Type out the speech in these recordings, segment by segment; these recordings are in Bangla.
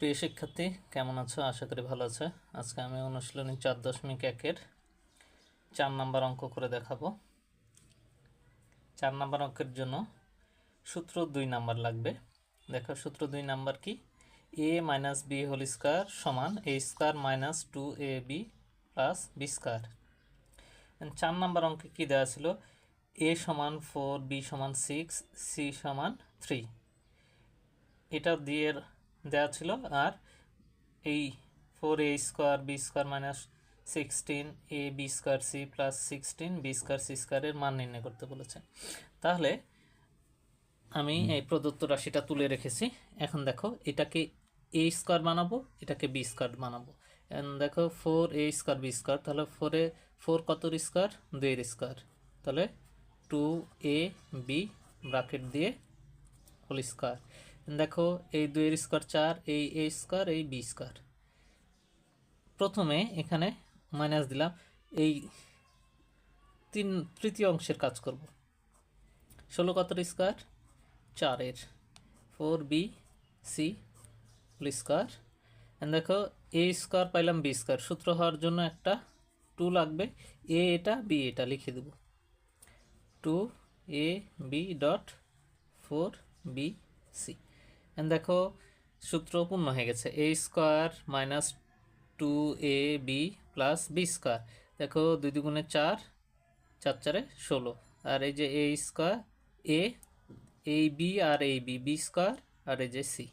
প্রিয় শিক্ষার্থী, কেমন আছো? আশা করি ভালো আছে। আজকে আমি অনুশীলনী চার দশমিক একের চার নাম্বার অঙ্ক করে দেখাবো। চার নাম্বার অঙ্কের জন্য সূত্র দুই নাম্বার লাগবে। দেখো, সূত্র দুই নাম্বার কি? A minus B whole square সমান A square minus two A B plus B square চার নাম্বার অঙ্কে কী দেওয়া ছিল? এ সমান ফোর বি সমান সিক্স সি সমান থ্রি এটা দিয়ে দেওয়া ছিল। আর এই four A square B square minus sixteen A B square C plus sixteen B square C স্কোয়ারের মান নির্ণয় করতে বলেছে। তাহলে আমি এই প্রদত্ত রাশিটা তুলে রেখেছি। এখন দেখো এটাকে এ স্কোয়ার বানাবো এটাকে বি স্কোয়ার বানাবো। দেখো four A square B square তাহলে ফোরে ফোর কতর স্কোয়ার দুইয়ের স্কোয়ার তাহলে টু এ বি ব্রাকেট দিয়ে হোল স্কোয়ার দেখো, এই দুইয়ের স্কোয়ার চার, এই এ স্কোয়ার এই বি স্কোয়ার প্রথমে এখানে মাইনাস দিলাম, এই তিন, তৃতীয় অংশের কাজ করব। ষোলো কতর স্কোয়ার চারের। Four B C whole square দেখো এ স্কোয়ার পাইলাম বি স্কোয়ার সূত্র হওয়ার জন্য একটা টু লাগবে। এ এটা বি এটা লিখে দেব। Two A B dot four B C দেখো, সূত্র পূর্ণ হয়ে গেছে। A square minus two A B plus B square দেখো, দুই দুগুণে চার চার চারে ষোলো। আর এই যে এ স্কোয়ার এ এই বি আর এই বি বি স্কোয়ার আর এই যে সি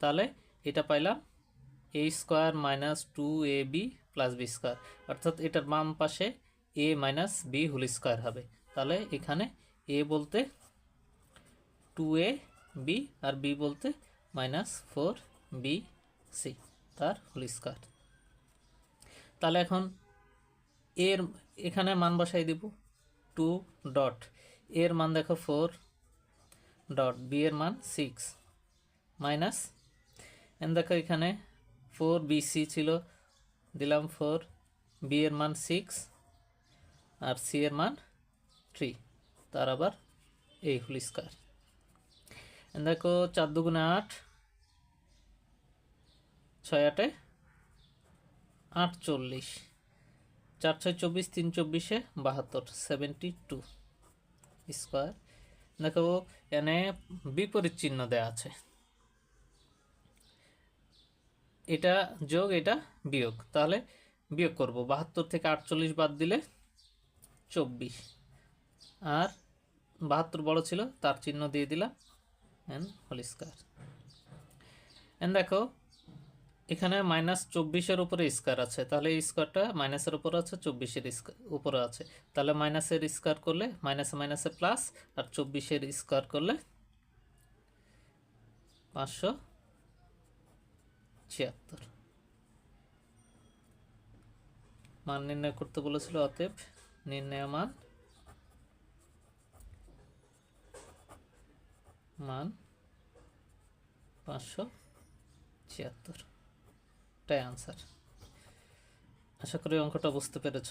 তাহলে এটা পাইলাম A square minus two A B plus B square অর্থাৎ এটার বাম পাশে A minus B whole square হবে। তাহলে এখানে এ বলতে টু এ বি আর বি বলতে মাইনাস ফোর বি সি তার হোল স্কোয়ার তাহলে এখন এর, এখানে মান বসাই দিব টু ডট এর মান দেখো ফোর ডট বি এর মান সিক্স মাইনাস এন দেখো এখানে ফোর বি সি ছিল, দিলাম ফোর বি এর মান সিক্স আর সি এর মান থ্রি তার আবার এই হোল স্কোয়ার দেখো, চার দুগুণে আট, ছয় আটে আটচল্লিশ চার ছয় চব্বিশ, তিন চব্বিশে বাহাত্তর সেভেন্টি টু স্কোয়ার দেখো এনে বিপরীত চিহ্ন দেওয়া আছে। এটা যোগ, এটা বিয়োগ। তাহলে বিয়োগ করব। বাহাত্তর থেকে আটচল্লিশ বাদ দিলে চব্বিশ। আর বাহাত্তর বড় ছিল, তার চিহ্ন দিয়ে দিলাম। এন হোল স্কোয়ার এন দেখো, এখানে মাইনাস চব্বিশের উপরে স্কোয়ার আছে, তাহলে এই স্কোয়ারটা মাইনাসের উপরে আছে, চব্বিশের উপরে আছে। তাহলে মাইনাসের স্কোয়ার করলে মাইনাসে মাইনাসে প্লাস আর চব্বিশের স্কোয়ার করলে পাঁচশো ছিয়াত্তর। মান নির্ণয় করতে বলেছিল অতএব নির্ণয় মান মান পাঁচশো ছিয়াত্তর। এটাই আনসার আশা করি অঙ্কটা বুঝতে পেরেছ।